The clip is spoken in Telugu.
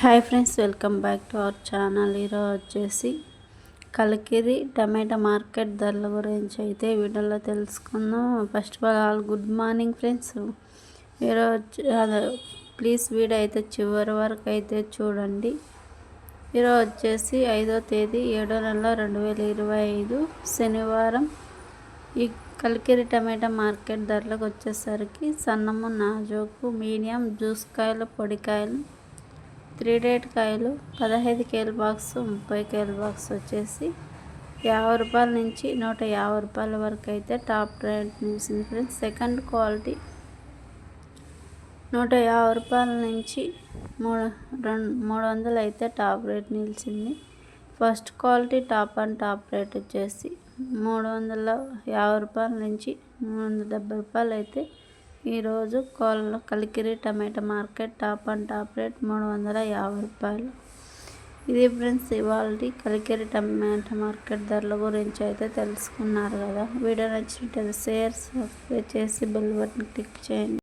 Hi friends welcome back to our channel. ఈరోజు వచ్చేసి కలికిరి టమాటా మార్కెట్ ధరల గురించి అయితే వీడియోలో తెలుసుకుందాం. First of all all good morning friends ఈరోజు ప్లీజ్ వీడియో అయితే చివరి వరకు అయితే చూడండి. ఈరోజు వచ్చేసి ఐదో తేదీ ఏడో నెల రెండు వేల ఇరవై ఐదు శనివారం. ఈ కలికిరి టమాటా మార్కెట్ ధరలకు వచ్చేసరికి సన్నము నాజోకు మీడియం జ్యూస్ కాయలు పొడికాయలు త్రీ డేట్ కాయలు పదహైదు కేల బాక్స్ ముప్పై కేల బాక్స్ వచ్చేసి యాభై రూపాయల నుంచి నూట యాభై రూపాయల వరకు అయితే టాప్ రేట్ నిలిచింది ఫ్రెండ్స్. సెకండ్ క్వాలిటీ నూట యాభై రూపాయల నుంచి మూడు రెండు మూడు వందలు అయితే టాప్ రేట్ నిలిచింది. First quality top and top rate వచ్చేసి మూడు వందల యాభై రూపాయల నుంచి మూడు వందల డెబ్బై రూపాయలు అయితే ఈరోజు కోళ్ళ Kalikiri tomato market top and top rate మూడు వందల యాభై రూపాయలు. ఇది ఫ్రెండ్స్ ఇవాళ కలికిరి టమాటా మార్కెట్ ధరల గురించి అయితే తెలుసుకున్నారు కదా. వీడియో నచ్చినట్టు షేర్ సబ్స్క్రైబ్ చేసి బెల్ బటన్ క్లిక్ చేయండి.